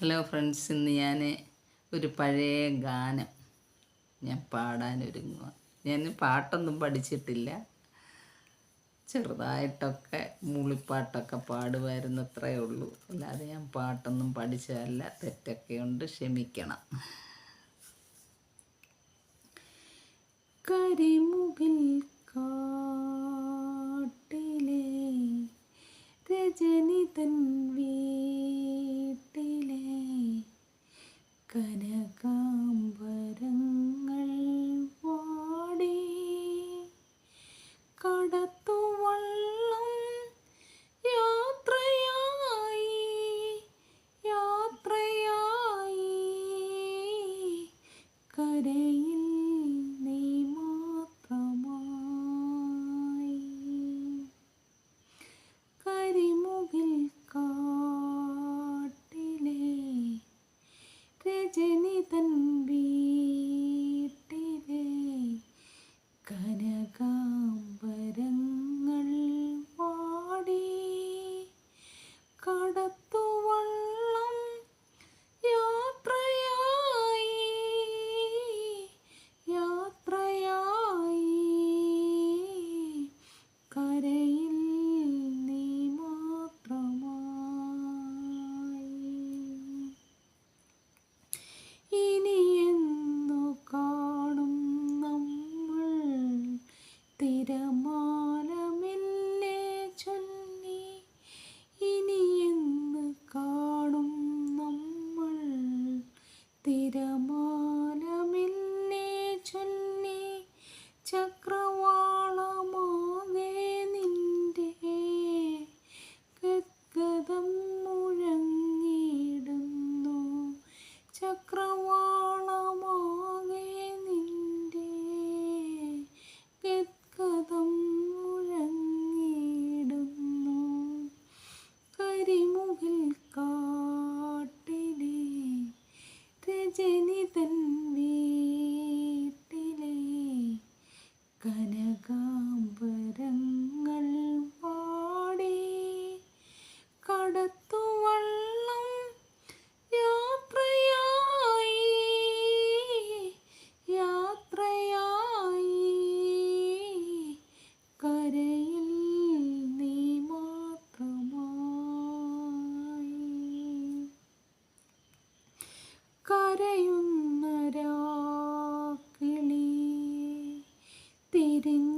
Hello friends ഇന്ന് ഞാൻ ഒരു പഴയ ഗാനം ഞാൻ പാടാനൊരുങ്ങുക ഞാൻ പാട്ടൊന്നും പഠിച്ചിട്ടില്ല. ചെറുതായിട്ടൊക്കെ മൂളിപ്പാട്ടൊക്കെ പാടുമായിരുന്നു അത്രേ ഉള്ളൂ. അല്ലാതെ ഞാൻ പാട്ടൊന്നും പഠിച്ചതല്ല. തെറ്റൊക്കെ ഉണ്ട്. ക്ഷമിക്കണം. കരിമുകിൽ bacana, 你的梦 breathing waiting